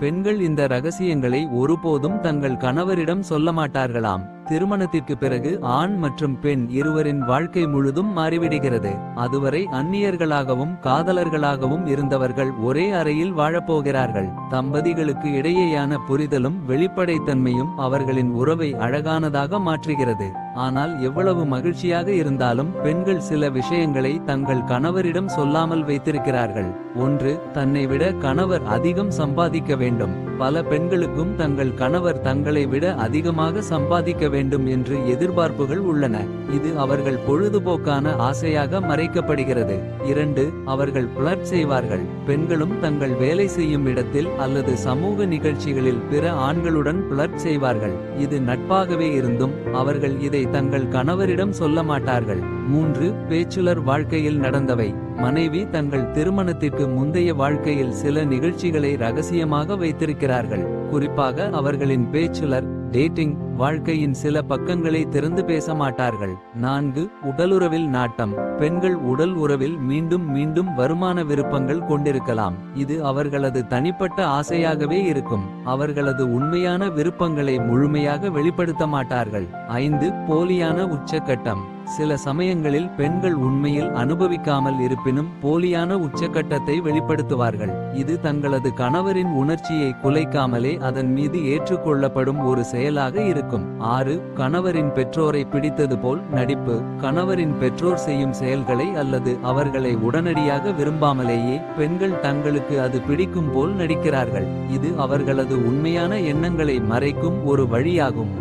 பெண்கள் இந்த ரகசியங்களை ஒருபோதும் தங்கள் கணவரிடம் சொல்ல மாட்டார்களாம். திருமணத்திற்கு பிறகு ஆண் மற்றும் பெண் இருவரின் வாழ்க்கை முழுதும் மாறிவிடுகிறது. அதுவரை அந்நியர்களாகவும் காதலர்களாகவும் இருந்தவர்கள் ஒரே அறையில் வாழப்போகிறார்கள். தம்பதிகளுக்கு இடையேயான புரிதலும் வெளிப்படைத்தன்மையும் அவர்களின் உறவை அழகானதாக மாற்றுகிறது. ஆனால் எவ்வளவு மகிழ்ச்சியாக இருந்தாலும் பெண்கள் சில விஷயங்களை தங்கள் கணவரிடம் சொல்லாமல் வைத்திருக்கிறார்கள். ஒன்று தன்னை விட கணவர் அதிகம் சம்பாதிக்க வேண்டும். பல பெண்களுக்கும் தங்கள் கணவர் தங்களை விட அதிகமாக சம்பாதிக்க வேண்டும் என்று எதிர்பார்ப்புகள் உள்ளன. இது அவர்கள் பொழுதுபோக்கான ஆசையாக மறைக்கப்படுகிறது. இரண்டு அவர்கள் பிளட் செய்வார்கள். பெண்களும் தங்கள் வேலை செய்யும் இடத்தில் அல்லது சமூக நிகழ்ச்சிகளில் பிற ஆண்களுடன் பிளட் செய்வார்கள். இது நட்பாகவே இருந்தும் அவர்கள் இதை தங்கள் கணவரிடம் சொல்ல மாட்டார்கள். மூன்று பேச்சுலர் வாழ்க்கையில் நடந்தவை. மனைவி தங்கள் திருமணத்திற்கு முந்தைய வாழ்க்கையில் சில நிகழ்ச்சிகளை ரகசியமாக வைத்திருக்கிறார்கள். குறிப்பாக அவர்களின் பேச்சுலர் டேட்டிங் வாழ்க்கையின் சில பக்கங்களை திறந்து பேச மாட்டார்கள். நான்கு உடலுறவில் நாட்டம். பெண்கள் உடல் உறவில் மீண்டும் மீண்டும் வருமான விருப்பங்கள் கொண்டிருக்கலாம். இது அவர்களது தனிப்பட்ட ஆசையாகவே இருக்கும். அவர்களது உண்மையான விருப்பங்களை முழுமையாக வெளிப்படுத்த மாட்டார்கள். ஐந்து போலியான உச்சக்கட்டம். சில சமயங்களில் பெண்கள் உண்மையில் அனுபவிக்காமல் இருப்பினும் போலியான உச்சக்கட்டத்தை வெளிப்படுத்துவார்கள். இது தங்களது கணவரின் உணர்ச்சியை குலைக்காமலே அதன் மீது ஏற்றுக்கொள்ளப்படும் ஒரு செயலாக இருக்கும். ஆறு கணவரின் பெற்றோரை பிடித்தது போல் நடிப்பு. கணவரின் பெற்றோர் செய்யும் செயல்களை அல்லது அவர்களை உடனடியாக விரும்பாமலேயே பெண்கள் தங்களுக்கு அது பிடிக்கும் போல் நடிக்கிறார்கள். இது அவர்களது உண்மையான எண்ணங்களை மறைக்கும் ஒரு வழியாகும்.